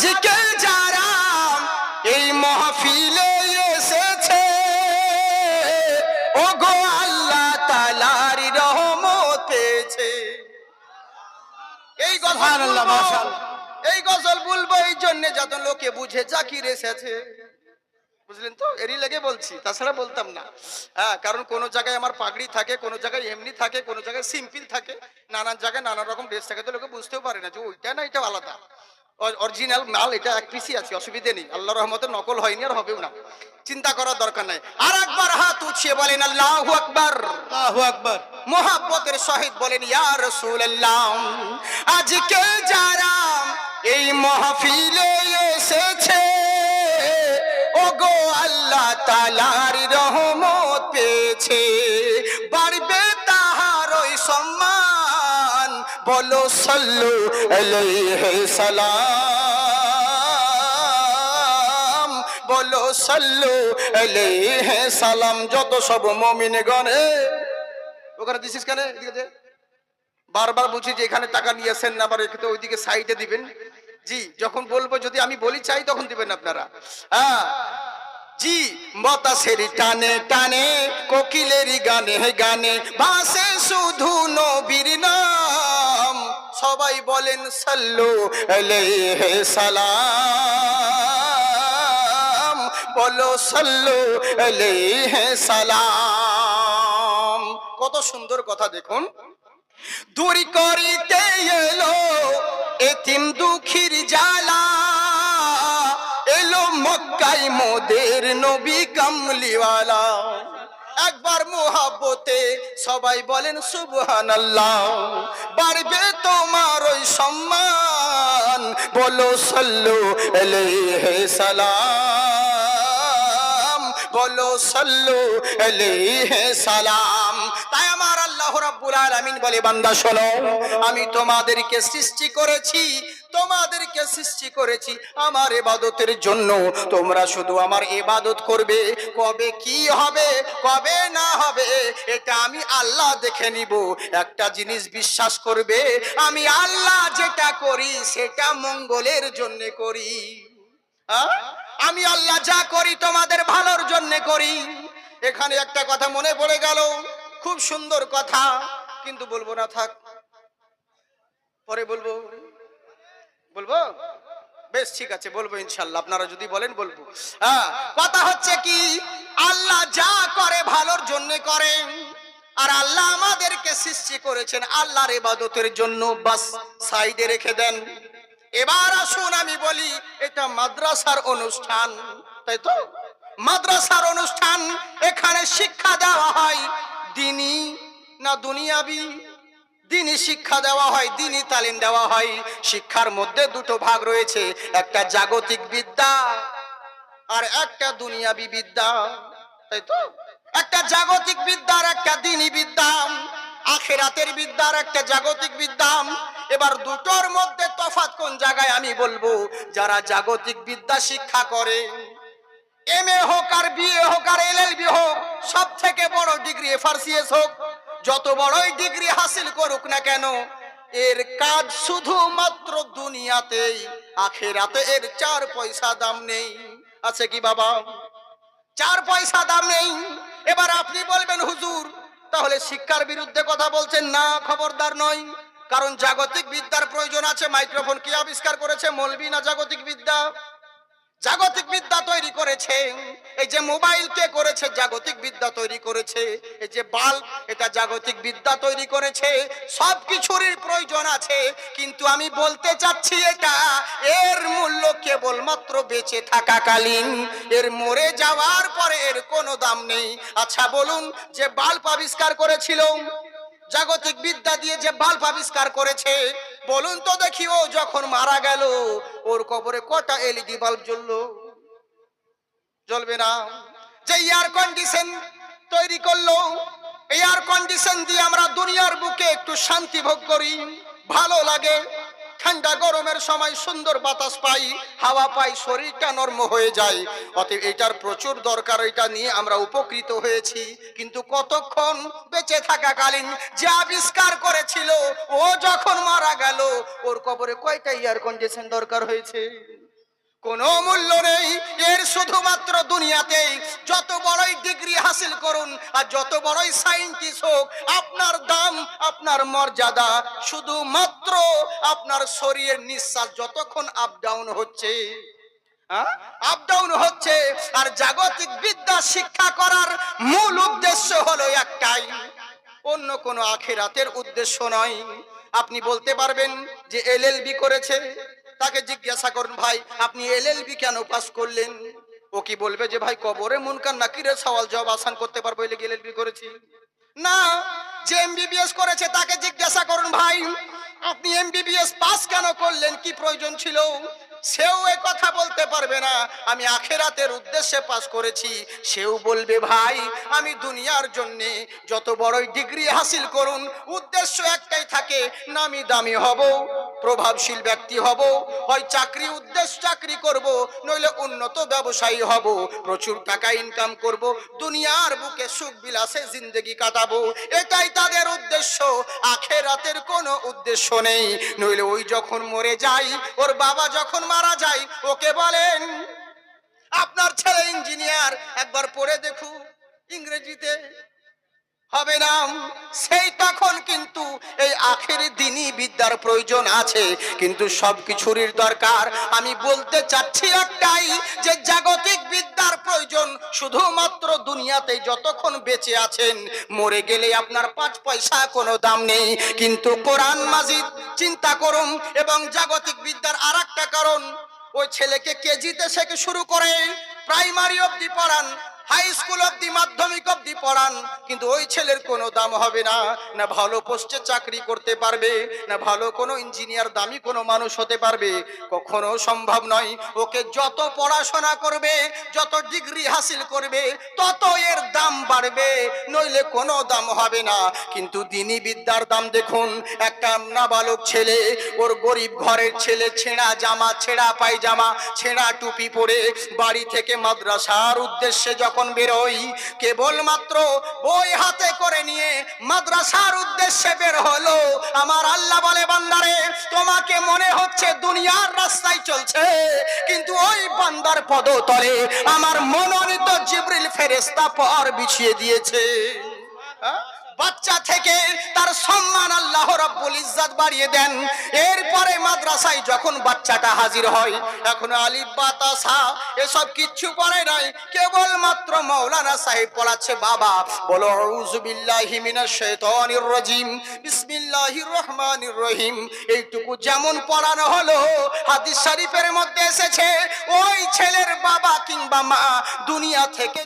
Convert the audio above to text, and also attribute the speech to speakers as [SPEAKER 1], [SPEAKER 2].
[SPEAKER 1] আজকে যারা এই মহফিলে এসেছে ও গো আল্লাহ তালার রহমত পেয়েছে। এই গজল। এই গজল বলব এই জন্য যাতে লোকে বুঝে জাকির এসেছে। বুঝলেন তো? এরই লেগে বলছি তাছাড়া বলতাম না। হ্যাঁ কারণ কোন জায়গায় আমার পাগড়ি থাকে কোন জায়গায় এমনি থাকে কোন জায়গায় সিম্পল থাকে নানান জায়গায় নানা রকম ড্রেস থাকে তো লোকে বুঝতেও পারে না যে ওইটা না এটা আলাদা। অরিজিনাল মাল এটা এক পিসি আছে অসুবিধে নেই। আল্লাহ রহমতে নকল হয়নি আর হবেও না। চিন্তা করার দরকার নাই। আর একবার হাত উঠিয়ে বলেন আল্লাহ আকবার।
[SPEAKER 2] আল্লাহু আকবার।
[SPEAKER 1] মোহাব্বতের সহিত বলেন ইয়া রাসূলুল্লাহ আজকে যারা এই মাহফিলে বলো, সাল্লু সালাম। বলো, সাল্লু সালাম, যত সব মুমিন গণে ওখানে দিছিস কেন। বারবার বলছি যে এখানে টাকা নিয়েছেন না, আবার এখানে ওইদিকে সাইডে দিবেন। জি, যখন বলব, যদি আমি বলি, চাই তখন দিবেন আপনারা। হ্যাঁ। জি বাতাসের টানে টানে কোকিলেরই গানে গানে, বাসে শুধু নবীর নাম। সবাই বলেন, সাল্লু আলাইহি সালাম। বলো, সাল্লু আলাইহি সালাম। কত সুন্দর কথা দেখুন। দূরি করিতে এলো এতিম দুঃখীর জ্বালা। এলো মক্কাই মোদের নবী কামলিওয়ালা। একবার মোহাব্বতে সবাই বলেন সুবহান আল্লাহ বাড়বে তোমার ওই সম্মান। বলো, সাল্লু আলাইহি সালাম। বলো, সাল্লু আলাইহি সালাম। তাই আমার আল্লাহ রাব্বুল আলামিন বলে, বান্দা শোনো, আমি তোমাদেরকে সৃষ্টি করেছি, তোমাদেরকে সৃষ্টি করেছি আমার ইবাদতের জন্য। তোমরা শুধু আমার ইবাদত করবে, কবে কি হবে, কবে না হবে, এটা আমি আল্লাহ দেখে নিব। একটা জিনিস বিশ্বাস করবে, আমি আল্লাহ যেটা করি, সেটা মঙ্গলের জন্য করি? আমি আল্লাহ যা করি, তোমাদের ভালোর জন্য করি। এখানে একটা কথা মনে পড়ে গেল। খুব সুন্দর কথা, কিন্তু বলব না, থাক। পরে বলব। বলব? বেশ, ঠিক আছে, বলব ইনশাল্লাহ। আপনারা যদি বলেন, বলব। হ্যাঁ কথা হচ্ছে কি, আল্লাহ যা করে ভালোর জন্য করেন, আর আল্লাহ আমাদেরকে সৃষ্টি করেছেন আল্লাহর ইবাদতের জন্য। বাস, সাইডে রেখে দেন। এবার আসুন, আমি বলি, এটা মাদ্রাসার অনুষ্ঠান, তাই তো? মাদ্রাসার অনুষ্ঠান, এখানে শিক্ষা দেওয়া হয়। দিনী না দুনিয়াবি? দিনই শিক্ষা দেওয়া হয়, দিনই তালিম দেওয়া হয়। শিক্ষার মধ্যে দুটো ভাগ রয়েছে, একটা জাগতিক বিদ্যা আর একটা দুনিয়াবি বিদ্যা। তাই তো? একটা জাগতিক বিদ্যার একটা দিনই বিদ্যা। আখেরাতের বিদ্যার একটা জাগতিক বিদ্যা। এবার দুটোর মধ্যে তফাৎ কোন জায়গায় আমি বলব? যারা জাগতিক বিদ্যা শিক্ষা করে এম এ হোক আর বিএ হোক আর এলএলবি হোক সব থেকে বড় ডিগ্রি এফআরসিএস হোক, যত বড়ই ডিগ্রি হাসিল করুক না কেন, এর কাজ শুধুমাত্র দুনিয়াতেই, আখেরাতে এর চার পয়সা দাম নেই। আছে কি বাবা? চার পয়সা দাম নেই। এবার আপনি বলবেন, হুজুর, তাহলে শিক্ষার বিরুদ্ধে কথা বলছেন না, খবরদার নয় কারণ জাগতিক বিদ্যার প্রয়োজন আছে, মাইক্রোফোন কি আবিষ্কার করেছে, মলবি না জাগতিক বিদ্যা? জাগতিক বিদ্যা তৈরি করেছে। এই যে মোবাইল কে করেছে, জাগতিক বিদ্যা তৈরি করেছে। এই যে বাল্ব, এটা জাগতিক বিদ্যা তৈরি করেছে। সব কিছুরই প্রয়োজন আছে, কিন্তু আমি বলতে চাচ্ছি এটা, এর মূল্য কেবলমাত্র বেঁচে থাকাকালীন। এর মরে যাওয়ার পরে এর কোনো দাম নেই। আচ্ছা বলুন, যে বাল্ব আবিষ্কার করেছিল, জাগতিক বিদ্যা দিয়ে যে বাল্ব আবিষ্কার করেছে বলুন তো দেখি, ও যখন মারা গেল, ওর কবরে কটা এলইডি বাল্ব জ্বললো? জ্বলবে না। যে এয়ার কন্ডিশন তৈরি করল এয়ার কন্ডিশন দিয়ে আমরা দুনিয়ার বুকে একটু শান্তি ভোগ করি, ভালো লাগে। ঠান্ডা গরমের সময় সুন্দর বাতাস পাই, হাওয়া পাই, শরীরটা নর্ম হয়ে যায়। অতএব এটার প্রচুর দরকার, এটা নিয়ে আমরা উপকৃত হয়েছি। কিন্তু কতক্ষণ বেঁচে থাকাকালীন যে আবিষ্কার করেছিল, ও যখন মারা গেল, ওর কবরে কয়টা এয়ার কন্ডিশন দরকার হয়েছে? কোনো মূল্য নেই। এর শুধুমাত্র দুনিয়াতেই যত বড়ই ডিগ্রি হাসিল করুন আর যত বড়ই সাইন্টিস্ট হোক, আপনার দাম, আপনার মর্যাদা শুধুমাত্র আপনার শরীরের নিঃশ্বাস যতক্ষণ আপ ডাউন হচ্ছে আপ ডাউন হচ্ছে আর জাগতিক বিদ্যা শিক্ষা করার মূল উদ্দেশ্য হলো একটাই। অন্য কোনো আখেরাতের উদ্দেশ্য নয়। আপনি বলতে পারবেন যে এলএলবি করেছে তাকে জিজ্ঞাসা করুন, ভাই, আপনি এলএলবি কেন পাস করলেন? ও কি বলবে যে, ভাই, কবরে মুনকার নাকিরের সওয়াল জবাব আসান করতে পারব এলে এলএলবি করেছি। না, যে এমবিবিএস করেছে তাকে জিজ্ঞাসা করুন, ভাই, আপনি এমবিবিএস পাস কেন করলেন? কি প্রয়োজন ছিল? সেও এ কথা বলতে পারবে না। আমি আখেরাতের উদ্দেশ্যে পাস করেছি। সেও বলবে, ভাই, আমি দুনিয়ার জন্য যত বড়ই ডিগ্রি হাসিল করুন, উদ্দেশ্য একটাই থাকে, নামি দামি হব, প্রভাবশীল ব্যক্তি হব, হয় চাকরি উদ্দেশ্য চাকরি করব, নইলে উন্নত ব্যবসায়ী হব, প্রচুর টাকা ইনকাম করব, দুনিয়ার বুকে সুখ বিলাসে জিন্দগি কাটাবো, এটাই তাদের উদ্দেশ্য। আখেরাতের কোনো উদ্দেশ্য নেই। নইলে ওই যখন মরে যাই, ওর বাবা যখন মারা যায়, ওকে বলেন, আপনার ছেলে ইঞ্জিনিয়ার, একবার পড়ে দেখুন, ইংরেজিতে। হবে না, সেই তখন কিন্তু এই আখের দিনই বিদ্যার প্রয়োজন আছে, কিন্তু সব কিছুরই দরকার। আমি বলতে চাচ্ছি একটাই, যে জাগতিক বিদ্যার প্রয়োজন শুধুমাত্র দুনিয়াতে যতক্ষণ বেঁচে আছেন, মরে গেলে আপনার পাঁচ পয়সা কোনো দাম নেই, কিন্তু কোরআন মাজিদ চিন্তা করুন এবং জাগতিক বিদ্যার আর একটা কারণ, ওই ছেলেকে কেজিতে থেকে শুরু করে? প্রাইমারি অবধি পড়ান হাই স্কুল অবধি মাধ্যমিক অবধি পড়ান, কিন্তু ওই ছেলের কোনো দাম হবে না। না ভালো পোস্টে চাকরি করতে পারবে, না ভালো কোনো ইঞ্জিনিয়ার দামি কোনো মানুষ হতে পারবে। কখনো সম্ভব নয়। ওকে যত পড়াশোনা করবে, যত ডিগ্রি হাসিল করবে, তত এর দাম বাড়বে। নইলে কোনো দাম হবে না। কিন্তু দিনই বিদ্যার দাম দেখুন, একটা নাবালক ছেলে, ওর গরিব ঘরের ছেলে, ছেঁড়া জামা, ছেঁড়া পায়জামা, ছেঁড়া টুপি পরে বাড়ি থেকে মাদ্রাসার উদ্দেশ্যে যখন বেরোই, কেবলমাত্র বই হাতে করে নিয়ে মাদ্রাসার উদ্দেশ্যে বের হলো আমার আল্লাহ বলে, বান্দারে, তোমাকে মনে হচ্ছে দুনিয়ার রাস্তায় চলছে, কিন্তু ওই বান্দার পদতলে আমার মনোনীত জিবরিল ফেরেস্তা পর বিছিয়ে দিয়েছে হ্যাঁ? বাচ্চা থেকে তার সম্মান আল্লাহ রব্বুল ইজ্জত বাড়িয়ে দেন। এরপরে মাদ্রাসায় যখন বাচ্চাটা হাজির হয় এখন আলিফ বাতাসা এসব কিচ্ছু পড়ে নাই। কেবল মাত্র মাওলানা সাহেব পড়াচ্ছে, বাবা। বলো, আউযু বিল্লাহি মিনাশ শাইতানির রাজিম। বিসমিল্লাহির রহমানির রহিম। এইটুকু যেমন পড়ানো হলো, হাদিস শরীফের মধ্যে এসেছে, ওই ছেলের বাবা কিংবা মা দুনিয়া থেকে